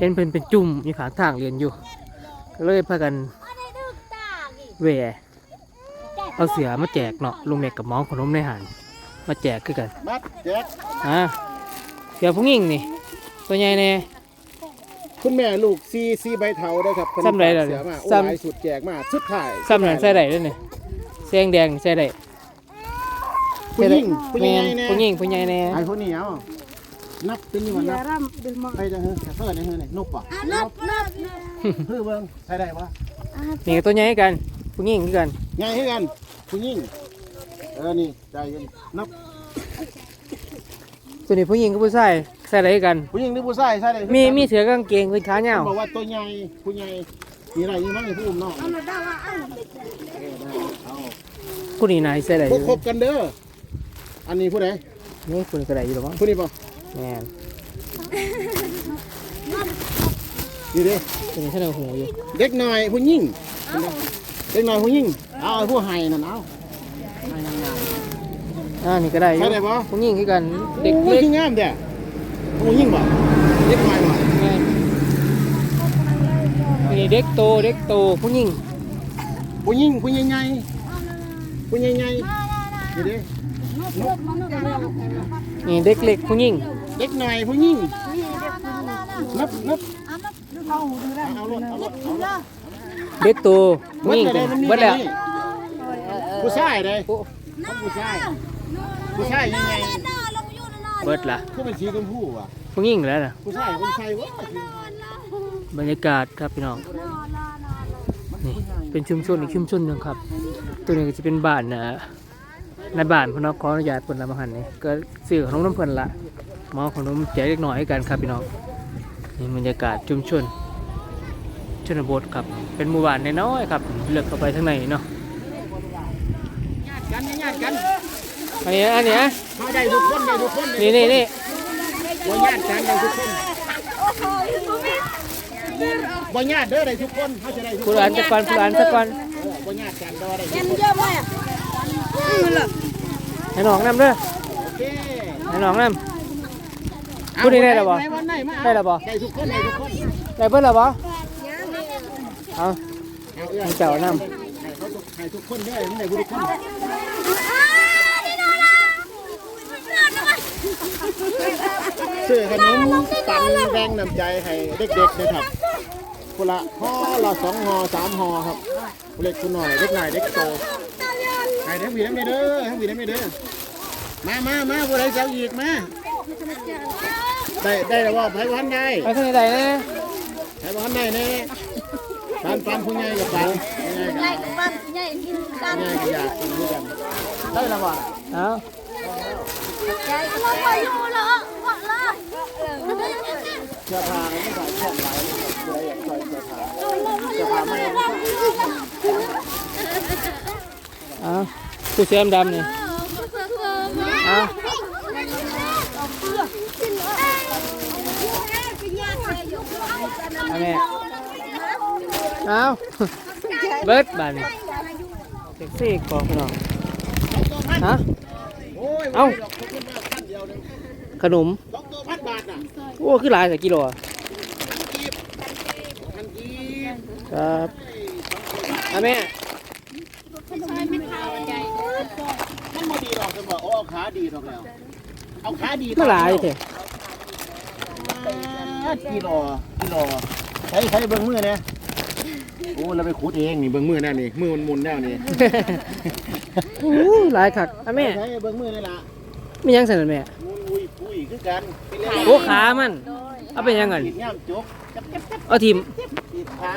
เห็นเพิ่นเป็นจุ่มอยู่ข้างทางเรียนอยู่ ก็เลยพากันแหวเอาเสือมาแจกเนาะลุงเม็กกับหมองขนมในหานมาแจกคือกันบัดแจ็คอ่าเสือผู้หญิงนี่ตัวใหญ่แน่ คุณแม่ลูกซีซีใบเทาได้อครับซ้ำไรล่ะเสียมาโอ้ซ้ำหลายสุดแจกมาสุดท้ายซ้ำหนังใส่ได้ด้วยนี่เสียงแดงใส่ได้ผู้หญิงผู้หแมญิงนไงเนี่ยผู้หญิงผู้ใหญ่แน่ไอ้คนนี้เอา นับเป็นอยู่ว่านับไปจะเฮ้ยเพื่อนในเฮ้ยนกป่ะนับนับเพื่อเบิ้งใช้ได้ปะนี่ก็ตัวใหญ่กันผู้หญิงคือกันไงให้กันผู้หญิงเออนี่ใจเย็นนับตัวนี้ผู้หญิงกับผู้ชายใส่ได้กัน ผู้หญิงหรือผู้ชายใช่ได้มีมีเสือกางเกงเป็นขายาวบอกว่าตัวใหญ่ผู้ใหญ่มีอะไรอยู่มั้งในผู้อุ้มน้องเอามาได้ว่าเอาเอาผู้นี้นายใส่ได้อพวยู่กคบกันเด้ออันนี้ผู้ใดนี่ผู้นี้ก็ได้อยู่หรอมั้งผู้นี้ป่ะ แมนนี่ดิตัวนี้ใส่ได้หูอยู่เด็กหน่อยผู้หญิงเด็กหน่อยผู้หญิงเอาไอ้ผู้ให้นั่นเอาให้นางงามอ่านี่ก็ได้อยู่ใส่ได้ปะผู้หญิงคือกันเด็กโอ้เล็ยกคืองามแต่ผู้หญิงบ่เด็กหน่อยบ่แม่นนี่เด็กโตเด็กโตผู้หญิงผู้หญิงผู้ใหญ่ๆผู้ใหญ่ๆนี่ดินี่เด็กเล็กผู้หญิง เด็กหน่อยผู้หญิงนับนับเอาเอารถเอารถเอารถเด็กโตผู้หญิงเบิดแล้วผู้ชายเด้ผู้ชายผู้ชายยังไงเบิดละคือเป็นสีชมพูอะผู้หญิงแล้วนะผู้ชายผู้ชายวะบรรยากาศครับพี่น้องนี่เป็นชุมชนอีกชุมชนหนึงครับ ตัวนี้ก็จะเป็นบ้านนะในบ้านพนักขออนุญาตเพิ่นละมาหันนี่ก็ซื้อขนมน้ำเพลินละ มอขนมแจกเล็กน้อยให้กันครับพี่น้องนี่บรรยากาศชุมชนชนบทครับ เป็นหมู่บ้านน้อยๆครับ เลือกเข้าไปทางในเนาะกันญาติกันอันนี้อันนี้มาได้ทุกคนได้ทุกคนนี่นี่นี่บ่ญาติกันได้ทุกคนบ่ญาติเด้อได้ทุกคนเขาจะได้ทุกคผู้นอ่านสักก่อนผู้อ่านสักก่อนเออบ่ญาติกันดอได้ทุเย็กนคนเยอะไหมอะอืมล่ะให้น้องนำเด้อโอเคให้น้องนำ พูดได้ได้หรอบ่วันไหนมาได้หรอบ่ได้ทุกคนได้ทุกคนได้เบิ่แล้วบ่เอาเอาเอื้อให้เจ้านำให้เขาทุกให้ทุกคนได้มันได้ทุกคนซื้อขนมปันแบ่งน้ำใจให้เด็กๆนะครับคนละห่อละสองห่อสามห่อครับเล็กคุณหน่อยเล็กหน่อยเด็กโตให้ทั้งผีทั้งเด้อทั้งผีทั้งเด้อมามามาผู้ใดจะเอาอีกมา ได้ได้แล้วว่าไผวันได้ไปข้างในใดนะไผวันได้แน่ปันปันผู้ใหญ่กับปันผู้ใหญ่กับใหญ่กับบ้านใหญ่กินกันผู้ใหญ่กับอยากกินด้วยกันได้แล้วว่าเอาใหญ่กับบ้านไปอยู่เหรอเหรอเสื้อผ้าไม่ใส่แค่ไหนเลยผู้ใดอยากใส่เสื้อผ้าเสื้อผ้าไม่เอาเอาผู้เสื้อดำๆนี่เอาเอา แม่เอาเบิดบาดนี่เซ็กซี่กองพี่น้องฮะโอ้ยเอ้าดอกคนละพันเดียวหนึงขนมสองตัวพันบาทน่ะโอ้คือหลายแต่กิโลอะกีบพันกีบครับเอาแม่มันบ่ดีดอกจะบอกโอ้เอาขาดีดอกแล้วเอาขาดีก็หลายเถอะกิโลกิโล ใช้ใช้เบิ้งมือเนี่ยโอ้เราไปขุดเองนี่เบิ้งมือแน่นี่มือมันหมุนแน่นี่โอ้หลายคักเอาแม่ ใช้เบิ้งมือนี่ล่ะมียังใส่หน่อยแม่ มุนอุ้ยปุ้ยคือกันไปเล่นโอ้ขามัน เอาเป็นยังไงขีดง่ามจุกจับจับจับเอาทีมขีดขา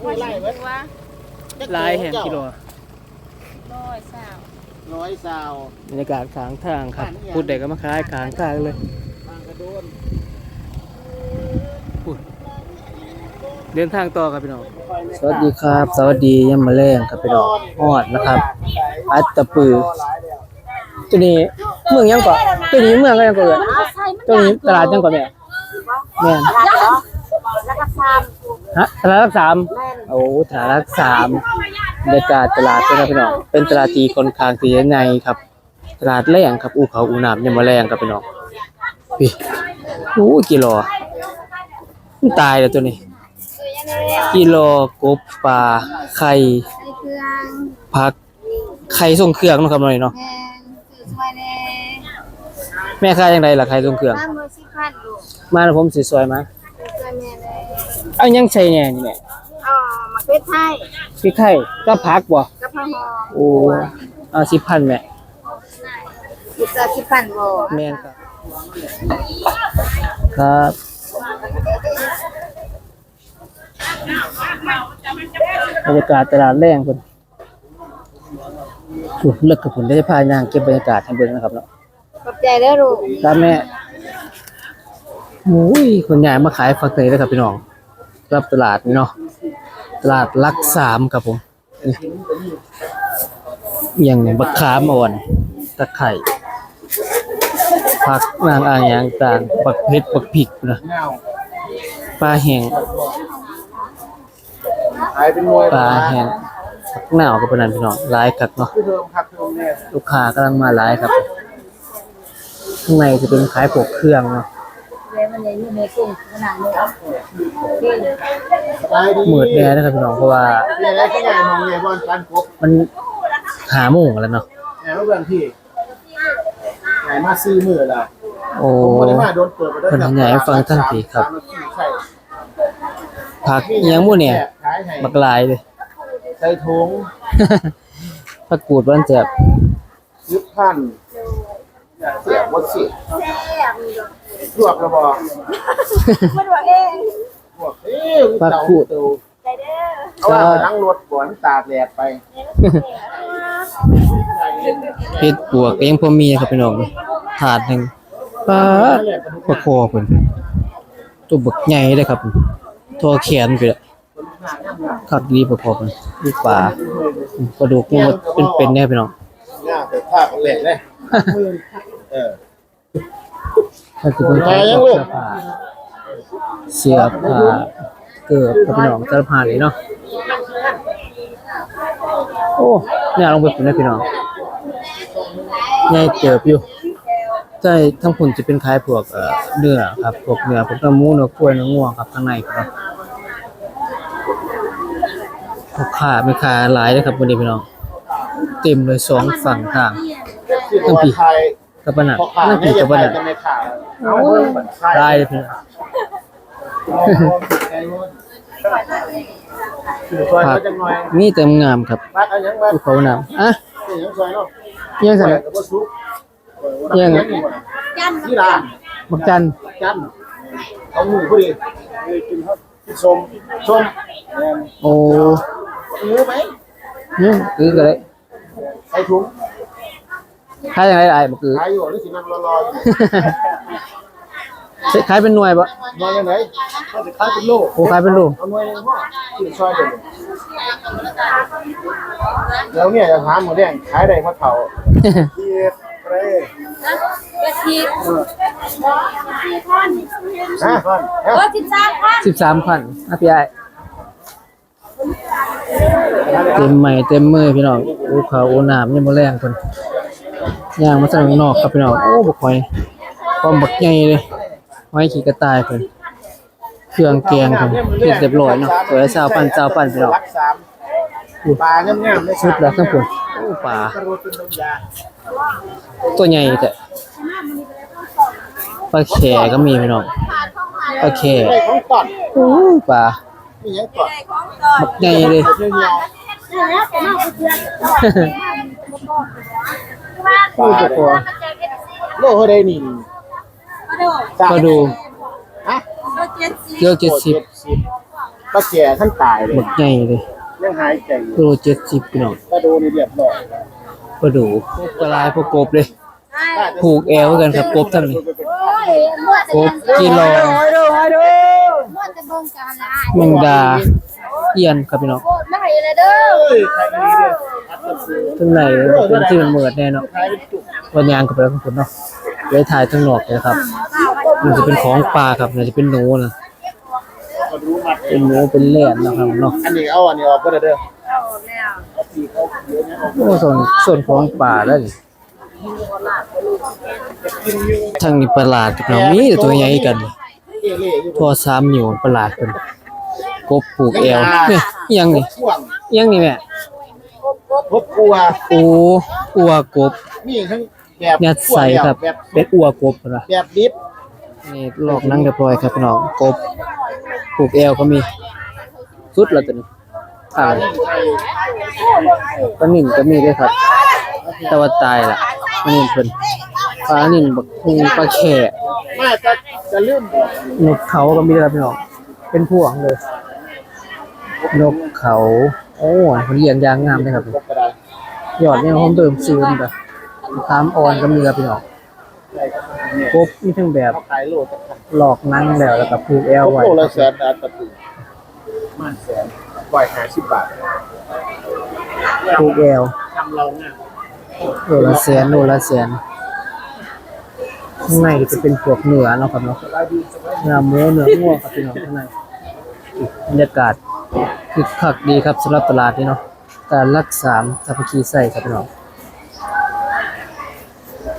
โอ้ยไล่เบิดหลายแห่งกิโลร้อยสาวบรรยากาศขางทางครับพูดเด็กก็มาคล้ายขางทางเลย บางกระโดน เดินทางต่อครับพี่น้องสวัสดีครับ สวัสดียามมาแรงครับพี่น้องฮอดนะครับ อัตตะปือตัวนี้เมืองยังก่อตัวนี้เมืองก็ยังก่อเลยตัวนี้ตลาดยังก่อนแม่แม่นแล้วก็ซ้ฮะตลาดรักสามโอ้ตลาดรักสามบรรยากาศตลาดเป็นไงพี่น้องเป็นตลาดที่ค่อนข้างที่จะใหญ่ครับ ตลาดแรงครับอูเขาอูน้ำยามมาแรงครับพี่น้องพี่โอ้กิโลมันตายแล้วตัวนี้ กิโลกบปลาไข่ไอ้เครื่องผักไข่ส่งเครื่องเนาะครับหน่อยเนาะแมนคือสวยแน่แม่ค้าจังไดล่ะไข่ส่งเครื่อง บ้านเมืองสิพันลูกมาแล้วผมสิซอยมาสวยแม่เลยเอายังใส่แหน่นี่แหละอ๋อมาเป็ดไทยพริกไทยก็ผักบ่กับผ้าหอมโอ้เอา10,000แม่กิจสิพันโบแม่นครับครับ บรรยากาศตลาดแรงพุ่นโอ้เลิกกับผมได้พาย่างเก็บบรรยากาศให้เบิ่งนะครับเนาะขอบใจเด้อลูกครับแม่โอ้ยคนใหญ่มาขายฝักเตยแล้วครับพี่น้องรับตลาดนี่เนาะตลาดลักสามครับผมนี่อย่างเนี่ยบักขามอ่อนตะไคร่ผักนางอ่างอย่างต่างบักเพชรบักผิกนะเงาปลาแห้ง ขายเป็นหน่วยปลาแห้งผักหนาวกับปานนันพี่น้องหลายคักเนาะคือเดิมครับเดิมเนี่ยลูกค้ากำลังมาหลายครับ ข้างในจะเป็นขายพวกเครื่องเนาะเลยมันยังอยู่ในกลุ่มขนาดนี้ขายดีมืดแน่นะครับพี่น้องเพราะว่าเนี่ยอะไรที่ใหญ่มองใหญ่บอลการกบมันหาโมงแล้วเนาะแหมว่าเพื่อนพี่ใหญ่มาซื้อมือละโอ้ผมบ่ได้มาโดนเปิดมาได้เพิ่นให้ใหญ่ให้ฟังทันทีครับใช่ผักอิหยังหมู่เนี่ยขายให้บักหลายเลย ใส่ถุงผักกูดบ้านแจ็บยึดพันเสียบดสิแซ่บลวกกระบอกมันว่าเองลวกเอ้ยเตาเตาใจเด้อเอาว่าไปล้างรถก่อนตากแดดไปเฮ็ดปวกเองพอมีครับพี่น้องถาดหนึงปลาปลาคอเพิ่นตัวบักใหญ่เลยครับทอแขนไปแล้ว คักดีปลาคอเพิ่นลูกปลาปลาดุกนี่มันเป็นๆแน่พี่น้องเนี่ยแต่ภาพแหลกเลยมือเออถ้าสิเป็นขายเสื้อผ้าเสื้อผ้าเกิบครับพี่น้องเสื้อผ้านี่เนาะโอ้เนี่ยลงไปเป็นนะพี่น้องใหญ่เติบอยู่ใช่ทั้งผลจะเป็นคล้ายพวกเอ่อเนื้อครับพวกเนื้อพวกเนื้อหมูเนื้อกล้วยเนื้อง่วงครับข้างในครับ พวกขาไม่ขาหลายเลยครับวันนี้พี่น้อง เต็มเลยสองฝั่งทางที่ตัวไทยกับปะนัดพอขานั่นเนี่คืยอจะกับไปปะนัดกันในขาเอาเบิ่งบัดไทยลายเลยพี่น้องคือซอยเขาจังหน่อยนี่เต็มงามครับรักเอายังมาภูเขาน้ำอะนี่ยังซอยเนาะยังซสั่อนยน่ะกับบ่สุกยังจันที่ลาบักจันจันเอาหมูพอดีเอ้ยกินครับกินส้มส้มแม่นโอ้ หมูไหมนี่คือก็ได้ใส่ถุงขายยังไงไอ้บักคือขายอยู่หรือสินั่งรอๆอยู่ขายเป็นหน่วยบ่นอนยังไงมันจะขายเป็นโลโอ้ขายเป็นโลเอาหน่วยหนึงพ่อกินซอยเดียวแล้วเนี่ยจะถามหมูแดงขายได้มาเท่าเทียบเรกระชีพฮะเออสิบสามพันสิบสามพันอะพี่ไอ้ เต็มใหม่เต็มมือพี่น้องโอ้เขาวโอ้น้ำยังบ่แรงคนย่างมาจากข้างนอกครับพี่น้องโอ้บักหอยความบักใหญ่เลยหอยขี้กระต่ายเพิ่นเครื่องแกงเพิ่นเฮ็ดเรียบร้อยเนาะสวยเช้าปั้นเช้าปั้นพี่น้องปลาเงี้ยๆเลยสุดแล้วทั้งพุ่นโอ้ปลาตัวใหญ่แต่ปลาแขก็มีพี่น้องปลาแขไอ้ของตอดโอ้ยปลา มีหยังตอดบักใหญ่เลยเงี้ยโอ้ปลาคอๆโลเท่าใดนี่ก็ดูฮะเกือบเจ็ดสิบปลาแก่ท่านตายเลยบักใหญ่เลยยังหายใจอยู่โลเจ็ดสิบพี่น้องกระโดดนี่เรียบร้อยปลาดูพวกปลาลายพวกกบเลยผูกแอวกันครับกบทั้งนี้กบกิโลมวดจะเบิ่ งกันละแมงดาเอียนครับพี่น้องโคตรไม่ให้เลยเด้อเฮ้ยใครดีเด้ออัดกระสือข้างในเป็นที่มันเหมือดแน่เนาะขายเป็นจุกวันยางกับไปแล้วคุณเนาะไว้ถ่ายทั้งนอกเลยครับ มันจะเป็นของปลาครับมันจะเป็นหนูนะก็รู้มัดเป็นหนูเป็นแหลมนะครับเนาะอันนี้เอาอันนี้ออกก็ได้เด้อเอาแล้วเอาปีกเอาเยอะนะโอ้ส่วนส่วนของปลาแล้วนี่ทางนี้ประหลาดพี่น้องมีแต่ตัวใหญ่กันเอเล่อยู่ ทั่วสามนิ้วประหลาดเพิ่นกบผูกเอวเนี่ยอิหยังนี่ช่วงอิหยังนี่แม่พบกลัวโอ้อัวกบมีทั้งแบบยัดใส่ครับแบบเป็นอัวกบเพิ่นว่าแบบดิบนี่ลอกนั่งเรียบร้อยครับพี่น้องกบผูกเอวก็มีสุดแล้วตัวนี้อ่าปลานิ่นก็มีด้วยครับ แต่ว่าตายล่ะปลานิ่นเพิ่นป ลานิ่นบักฮุงปลาแข่มาจะจะลืมนกเขาก็มีด้วยครับพี่น้องเป็นพวงเลย นกเขา โอ้ยมันเลี้ยงอย่างงามเลยครับพบกระดาษยอดเนี่ยหอมเติมซื้อมันก็ตามอ่อนก็มีครับพี่น้องใส่ครับเนี่ยกบมีทั้งแบบเขาขายโลกับพันหลอกนั่งแล้วแล้วก็ผูกแอลไว้โลละแสนอันตะปูมันแสนปล่อยหาสิบบาทผูกแอลทำเราเนี่ยโลละแสนโลละแสน ข้างในก็จะเป็นพวกเนื้อเนาะครับเนาะสบายดีสบายดีเนื้อหมูเนื้องัวครับพี่น้องข้างในบรรยากาศคึกคักดีครับสำหรับตลาดนี้เนาะตลาดรักสามสามัคคีใส่ครับพี่น้อง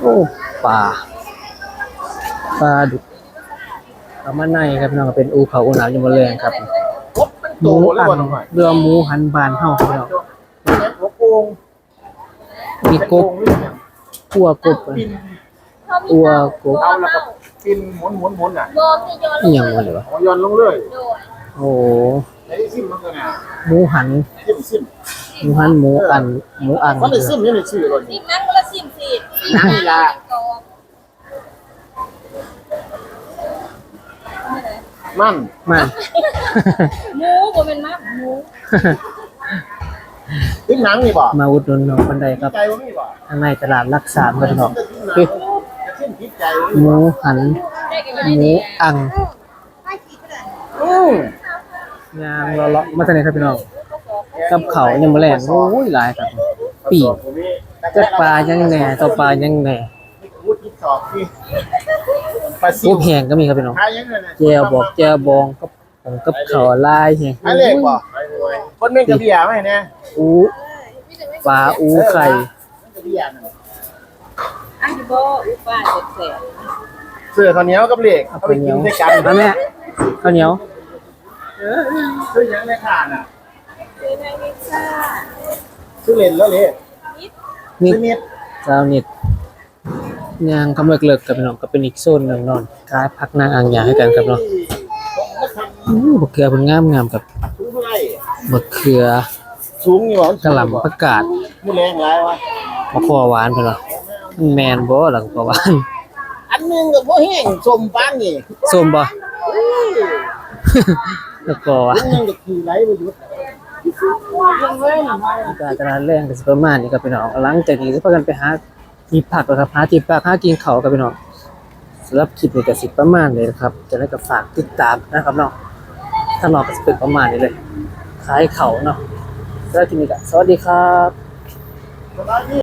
โอ้ปลาปลาดุกปลามาในครับพี่น้องเป็นอูเขาอูหนาวอยู่บนแรงครับหมูเลยอันเรือหมูหันบานเฮาครับพี่น้องหัวโกงมีกบกัวกบ อัวกบเอาแล้วก็กินหมุนหมุนหมุนอะบอกจะโยนอีหยังวะเลยวะเอาย้อนลงเลยโดยโอ้ไอ้ที่ซิมมันก็น่ะหมูหันซิมซิมหมูหันหมูอันหมูอันมันได้ซิมยังได้ชื่อเลยสิ่งนั้นก็ละสิบสิบนั่นล่ะมันมาหมูบ่เป็นมากหมูทิ้งหนังนี่บ่มาอุดหนุนน้องคนใดครับใจว่ามีบ่ข้างในตลาดรักสามครับพี่น้องทิ้งทิ้งจิตใจ หมูหันได้กันหมูอังอืมยางเลาะๆมาจากไหนครับพี่น้องกับเขายังมาแรงโอ้ยหลายครับปีกจะปลายังแหน่ตัวปลายังแหน่พูดที่สอบที่ปลาซิกวบแหงก็มีครับพี่น้องหายังไงนะแจวบอกแจวบองกับผมกับเขาลายแหงหาเลขบ่คนนึงกระเบียไหมเนี่ยอูปลาอูไข่กระเบียนั่น อันนี้บ่อุปาเจ็ดแสนเสื้อข้าวเหนียวกับเหล็กเอาเอาไปไปเหนีกิยนวด้วยกันมาแม่ข้าวเหนียวเออซื้อยังไม่ขาดอะซื้อในวิซ่าซื้อเลนแล้วเลยนี่ซื้อเม็ดเจ้านิดยางกำลังเลิกกับพี่น้องก็เป็นอีกโซนหนึ่งนอนคล้ายพักนางอ่างยาให้กันครับเนาะอู้บักเขือเป็นงามงามๆกับสูงเท่าไหร่บักเขือสูงอยู่หรอกระหล่ำประกาศมือแรงไรวะมะขอหวานเพิ่นว่ามัน แมนบ่หลังขอหวานอันหนึงกับพวกแห้งสมปานนี่ส้มบ่แล้วก็หวาอันนหนึงก็คือไรบ่หยุดก็ตลาดแรงก็สิประมาณนี้ครับพี่น้องหลังจากนี้สิพากันไปหาที่พักแล้วครับหาที่พักหากินข้าวครับพี่น้องสำหรับคลิปนี้ก็สิประมาณนี้นะครับจะได้ก็ฝากติดตามนะครับเนาะถ้านอกก็สิเป็นประมาณนี้เลยขายเขาวเนาะสำหรับคลิปนี้ก็สวัสดีครับ สบายดี